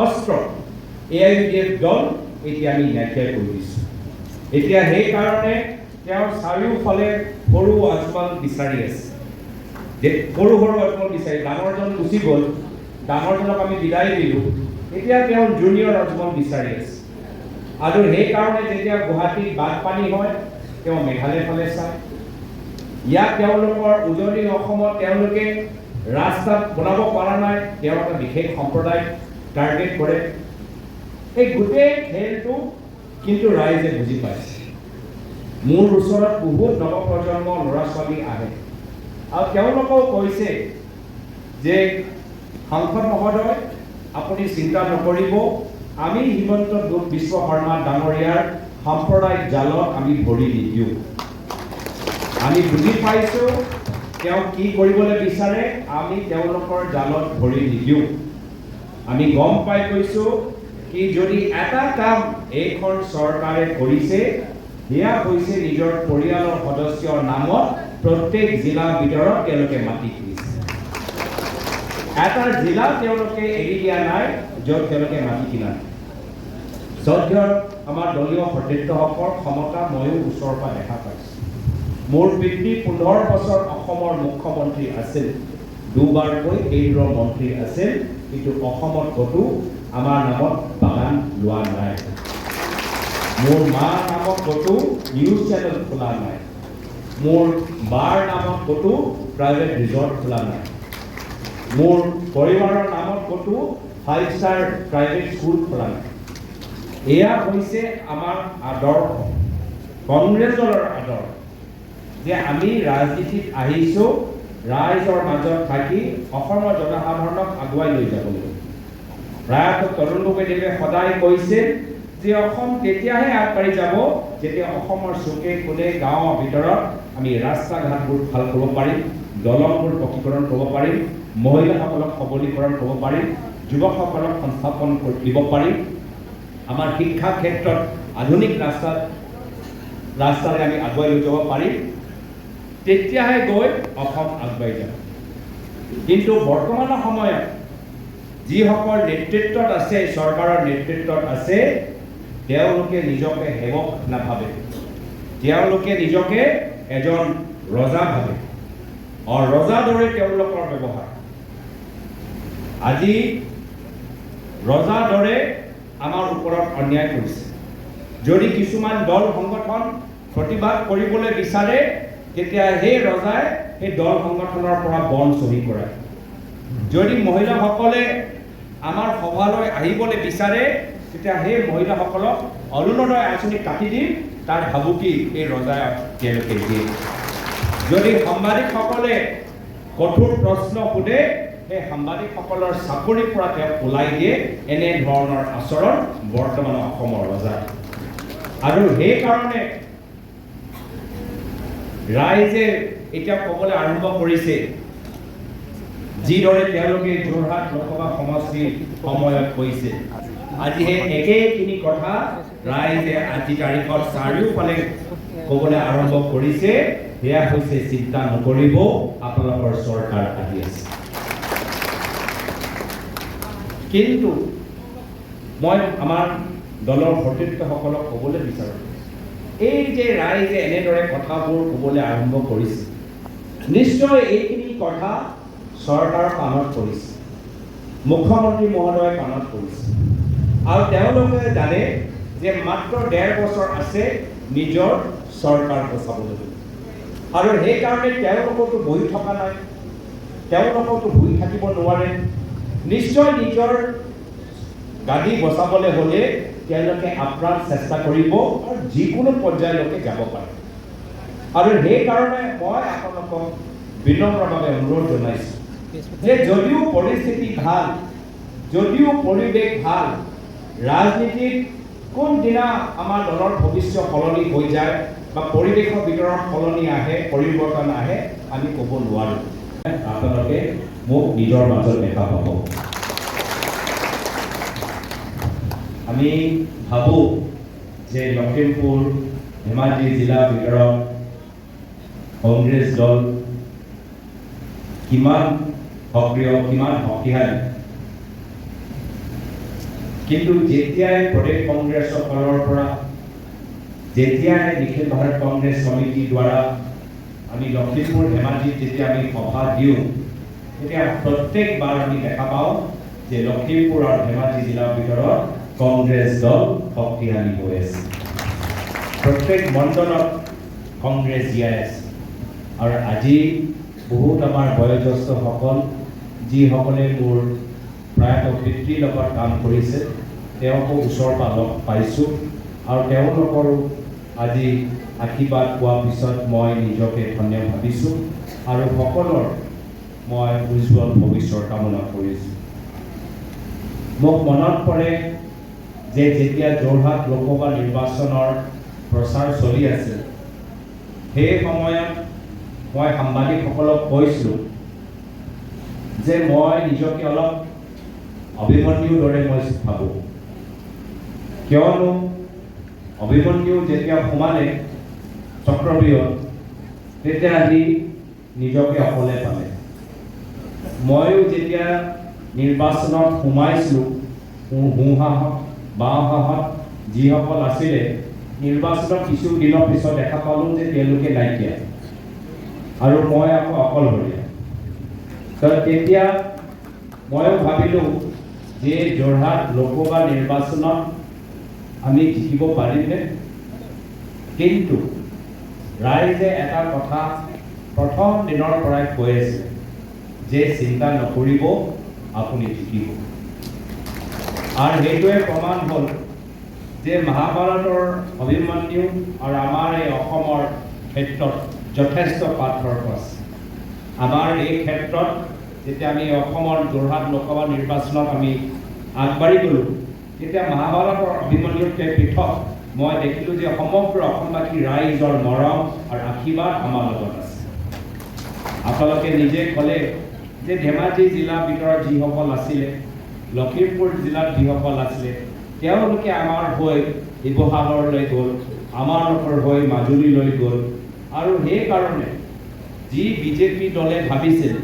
অস্ত্ৰ। A I D F দল এতিয়া আমি নাইকিয়া কৰি দিছোঁ। এতিয়া সেইকাৰণে তেওঁ চাৰিওফালে সৰু আজমল বিচাৰি আছে। সৰু সৰু আজমল বিচাৰি ডাঙৰজন গুচি গ'ল ডাঙৰজনক আমি বিদায় দিলোঁ এতিয়া তেওঁ জুনিয়ৰ আজমল বিচাৰি আছে। আৰু সেইকাৰণে যেতিয়া গুৱাহাটীত বানপানী হয় তেওঁ মেঘালয় ফালে চায়। ইয়াত তেওঁলোকৰ উজনি অসমত তেওঁলোকে ৰাস্তা বনাব পৰা নাই তেওঁ এটা বিশেষ সম্প্ৰদায়। টাৰ্গেট কৰে এই গোটেই খেলটো কিন্তু ৰাইজে বুজি পাইছে। মোৰ ওচৰত বহুত নৱপ্ৰজন্ম ল'ৰা ছোৱালী আহে। আৰু তেওঁলোকেও কৈছে যে সাংসদ মহোদয়, আপুনি চিন্তা নকৰিব। আমি হিমন্ত বিশ্ব শৰ্মা ডাঙৰীয়াৰ সাম্প্ৰদায়িক জালত আমি ভৰি নিদিওঁ। আমি বুজি পাইছোঁ তেওঁ কি কৰিবলৈ বিচাৰে। আমি তেওঁলোকৰ জালত ভৰি নিদিওঁ। আমি গম পাই গৈছোঁ কি যদি এটা কাম এইখন চৰকাৰে কৰিছে সেয়া হৈছে নিজৰ পৰিয়ালৰ সদস্যৰ নামত প্ৰত্যেক জিলাৰ ভিতৰত তেওঁলোকে মাটি কিনিছে এটা জিলা তেওঁলোকে এৰি দিয়া নাই য'ত তেওঁলোকে মাটি কিনা নাই। য'ত আমাৰ দলীয় সতীৰ্থসকল ক্ষমতা ময়ো ওচৰৰ পৰা দেখা পাইছোঁ। মোৰ পিতৃ পোন্ধৰ বছৰ অসমৰ মুখ্যমন্ত্ৰী আছিল। দুবাৰকৈ কেন্দ্ৰীয় মন্ত্ৰী আছিল, কিন্তু অসমত ক'তো আমাৰ নামত বাগান লোৱা নাই। মোৰ মাৰ নামত ক'তো নিউজ চেনেল খোলা নাই। মোৰ বাৰ নামত ক'তো প্ৰাইভেট ৰিজৰ্ট খোলা নাই। মোৰ পৰিবাৰৰ নামত ক'তো ফাইভ ষ্টাৰ প্ৰাইভেট স্কুল খোলা নাই। এয়া হৈছে আমাৰ আদৰ্শ কংগ্ৰেছ দলৰ আদৰ্শ যে আমি ৰাজনীতিত আহিছোঁ ৰাইজৰ মাজত থাকি অসমৰ জনসাধাৰণক আগুৱাই লৈ যাবলৈ। প্ৰায়ত তৰুণ গগৈদেৱে সদায় কৈছে যে অসম তেতিয়াহে আগবাঢ়ি যাব যেতিয়া অসমৰ চুকে কোণে গাঁৱৰ ভিতৰত আমি ৰাস্তা ঘাটবোৰ ভাল কৰিব পাৰিম দলংবোৰ পকীকৰণ কৰিব পাৰিম মহিলাসকলক সবলীকৰণ কৰিব পাৰিম যুৱকসকলক সংস্থাপন দিব পাৰিম। আমাৰ শিক্ষা ক্ষেত্ৰত আধুনিক ৰাস্তাত ৰাস্তাৰে আমি আগুৱাই লৈ যাব পাৰিম। তেতিয়াহে গৈ অসম আগবাঢ়ি যাব। কিন্তু বৰ্তমানৰ সময়ত যিসকল নেতৃত্বত আছে চৰকাৰৰ নেতৃত্বত আছে তেওঁলোকে নিজকে সেৱক নাভাবে। তেওঁলোকে নিজকে এজন ৰজা ভাবে। আৰু ৰজাৰ দৰে তেওঁলোকৰ ব্যৱহাৰ। আজি ৰজাৰ দৰে আমাৰ ওপৰত অন্যায় কৰিছে। যদি কিছুমান দল সংগঠন প্ৰতিবাদ কৰিবলৈ বিচাৰে তেতিয়া সেই ৰজাই সেই দল সংগঠনৰ পৰা বন চহী কৰায় যদি মহিলাসকলে আমাৰ সভালৈ আহিবলৈ বিচাৰে, তেতিয়া সেই মহিলাসকলক অৰুণোদয় আঁচনি কাটি দি তাৰ ভাবুকি এই ৰজাই তেওঁলোকে দিয়ে। যদি সাংবাদিকসকলে কঠোৰ প্ৰশ্ন সোধে, সেই সাংবাদিকসকলৰ চাকৰিৰ পৰা তেওঁক ওলাই দিয়ে, এনে ধৰণৰ আচৰণ বৰ্তমান অসমৰ ৰজা আৰু সেইকাৰণে ৰাইজে এতিয়া ক'বলৈ আৰম্ভ কৰিছে। যিদৰে তেওঁলোকে লোকসভা সমষ্টিৰ সময়ত কৈছে। আজি সেই একেখিনি কথা ৰাইজে আজি তাৰিখত চাৰিওফালে ক'বলৈ আৰম্ভ কৰিছে। সেয়া হৈছে চিন্তা নকৰিব, আপোনালোকৰ চৰকাৰ আহি আছে। কিন্তু মই আমাৰ দলৰ সতীৰ্থসকলক ক'বলৈ বিচাৰোঁ। এই যে ৰাইজে এনেদৰে কথাবোৰ ক'বলৈ আৰম্ভ কৰিছে নিশ্চয় এইখিনি কথা চৰকাৰৰ কাণত পৰিছে মুখ্যমন্ত্ৰী মহোদয়ে কাণত পৰিছে। আৰু তেওঁলোকে জানে যে মাত্ৰ ডেৰ বছৰ আছে নিজৰ চৰকাৰ বচাবলৈ। আৰু সেইকাৰণে তেওঁলোকতো বহি থকা নাই তেওঁলোকতো বহি থাকিব নোৱাৰে। নিশ্চয় নিজৰ গাদী বচাবলৈ হ'লে তেওঁলোকে আপ্ৰাণ চেষ্টা কৰিব আৰু যিকোনো পৰ্যায়লৈকে যাব পাৰে। আৰু সেইকাৰণে মই আপোনালোকক বিনম্ৰভাৱে অনুৰোধ জনাইছোঁ যে যদিও পৰিস্থিতি ভালো, যদিও পৰিৱেশ ভালো, ৰাজনীতিত কোনদিনা আমাৰ দলৰ ভৱিষ্যত সলনি হৈ যায় বা পৰিৱেশৰ ভিতৰত সলনি আহে, পৰিৱৰ্তন আহে, আমি ক'ব নোৱাৰোঁ। আপোনালোকে মোক নিজৰ মাজত দেখা পাব। আমি ভাবোঁ যে লখিমপুৰ ধেমাজি জিলাৰ ভিতৰত কংগ্ৰেছ দল, কিমান সক্ৰিয় কিমান শক্তিশালী। কিন্তু যেতিয়াই প্ৰদেশ কংগ্ৰেছৰ ফালৰ পৰা, যেতিয়াই নিখিল ভাৰত কংগ্ৰেছ সমিতিৰ দ্বাৰা আমি লখিমপুৰ ধেমাজিত যেতিয়া আমি সভা দিওঁ, তেতিয়া প্ৰত্যেকবাৰ আমি দেখা পাওঁ যে লখিমপুৰ আৰু ধেমাজি জিলাৰ ভিতৰত কংগ্ৰেছ দল শক্তিশালী হৈ আছে। প্ৰত্যেক মণ্ডলত কংগ্ৰেছ জীয়াই আছে। আৰু আজি বহুত আমাৰ বয়োজ্যেষ্ঠসকল যিসকলে মোৰ প্ৰায়তঃ পিতৃৰ লগত কাম কৰিছে তেওঁকো ওচৰৰ পৰা লগ পাইছোঁ আৰু তেওঁলোকৰো আজি আশীৰ্বাদ পোৱাৰ পিছত মই নিজকে ধন্য ভাবিছোঁ আৰু সকলৰ মই উজ্জ্বল ভৱিষ্যত কামনা কৰিছোঁ। মোক মনত পৰে যে যেতিয়া যোৰহাট লোকসভা নিৰ্বাচনৰ প্ৰচাৰ চলি আছিল সেই সময়ত মই সাংবাদিকসকলক কৈছিলোঁ যে মই নিজকে অলপ অভিমন্যুৰ দৰে মই ভাবোঁ। কিয়নো অভিমন্যু যেতিয়া সোমালে চক্ৰব্যূহত তেতিয়া আজি নিজকে অকলে পালে। ময়ো যেতিয়া নিৰ্বাচনত সোমাইছিলোঁ মোৰ সোঁহাহত বাওঁহাহত যিসকল আছিলে নিৰ্বাচনৰ কিছু দিনৰ পিছত দেখা পালোঁ যে তেওঁলোকে নাইকিয়া। আৰু মই আকৌ অকলশৰীয়া। তেতিয়া ময়ো ভাবিলোঁ যে যোৰহাট লোকসভা নিৰ্বাচনত আমি জিকিব পাৰিমনে? কিন্তু ৰাইজে এটা কথা প্ৰথম দিনৰ পৰাই কৈ আছে যে চিন্তা নকৰিব আপুনি জিকিব। আৰু সেইটোৱে প্ৰমাণ হ'ল যে মহাভাৰতৰ অভিমন্যু আৰু আমাৰ এই অসমৰ ক্ষেত্ৰত যথেষ্ট পাৰ্থক্য আছে। আমাৰ এই ক্ষেত্ৰত যেতিয়া আমি অসমৰ যোৰহাট লোকসভা নিৰ্বাচনত আমি আগবাঢ়ি গ'লোঁ তেতিয়া মহাভাৰতৰ অভিমন্যুতকৈ পৃথক মই দেখিলোঁ যে সমগ্ৰ অসমবাসী ৰাইজৰ মৰম আৰু আশীৰ্বাদ আমাৰ লগত আছে। আপোনালোকে নিজে ক'লে যে ধেমাজি জিলাৰ ভিতৰত যিসকল আছিলে লখিমপুৰ জিলাত যিসকল আছিলে। তেওঁলোকে আমাৰ হৈ শিৱসাগৰলৈ গ'ল, আমাৰ হৈ মাজুলীলৈ গ'ল। আৰু সেইকাৰণে যি বিজেপি দলে ভাবিছিল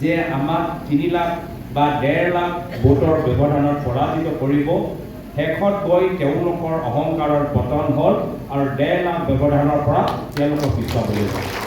যে আমাক তিনি লাখ বা ডেৰ লাখ ভোটৰ ব্যৱধানত পৰাজিত কৰিব, শেষত গৈ তেওঁলোকৰ অহংকাৰৰ পতন হ'ল আৰু ডেৰ লাখ ব্যৱধানৰ পৰা তেওঁলোকক পিছুৱাবলৈ গ'ল